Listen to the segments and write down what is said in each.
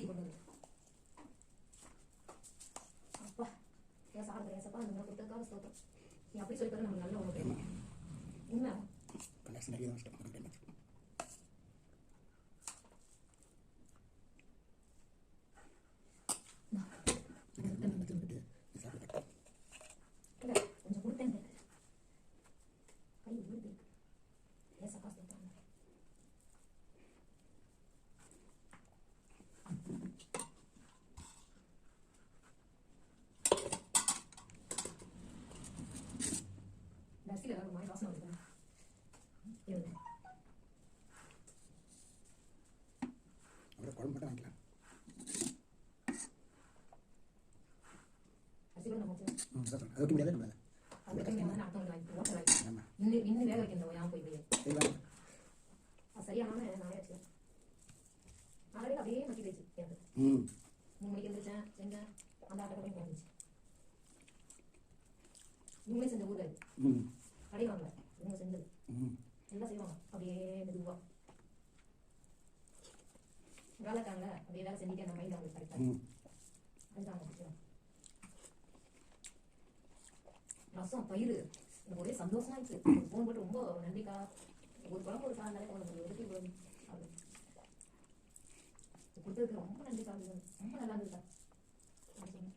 அரிசி கொண்டு அப்பா ஏன் சாப்பிட ஏசப்பா அந்த கொடுத்ததுக்காக ஸ்தோத்திரம். நீ அப்படி சொல்லி நம்ம நல்ல உணவு என்ன எழுந்திரிச்சேன் செஞ்சேன் அந்த ஆட்டை கூட போந்துச்சு இவங்களே செஞ்ச ஊர் ம் கடை வாங்கல இவங்க செஞ்சது எல்லாம் செய்வாங்க அப்படியே மெதுவா வேலை இருக்காங்க அப்படியே வேலை செஞ்சுட்டு அந்த மைண்ட் அவங்களுக்கு கரெக்டாக அதுதான் அவங்க விஷயம். ரசம் பயிர் எனக்கு ஒரே சந்தோஷமா இருந்துச்சு ஃபோன் போட்டு ரொம்ப நன்றிக்கா. ஒரு குழம்பு ஒரு இவ்வளவு அப்படின்னு. இது கொடுத்ததுக்கு ரொம்ப நன்றிக்கா ரொம்ப நல்லா இருந்துச்சா அப்படி சொன்னேன்.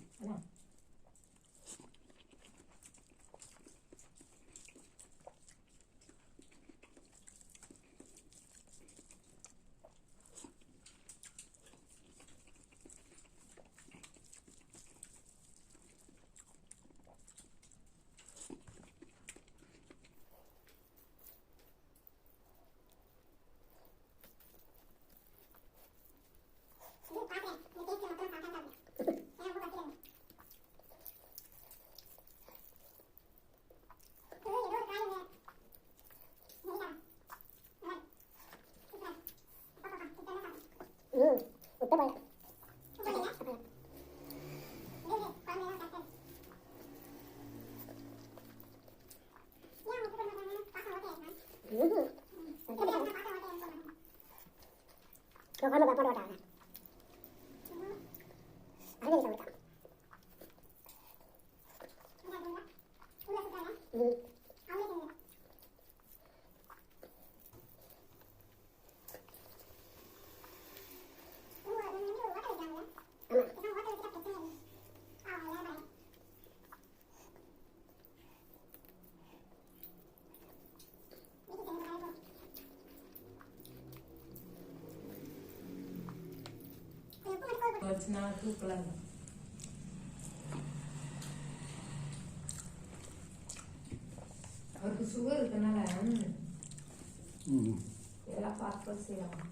응. 웃다 봐요. 그걸로 몇 번을 하자. 안 되겠다, 우리가. 응. வச்சுனா தூக்கலாக இருக்கும் அவருக்கு சுகர் இருக்கனால எல்லாம் பார்த்து செய்யலாம்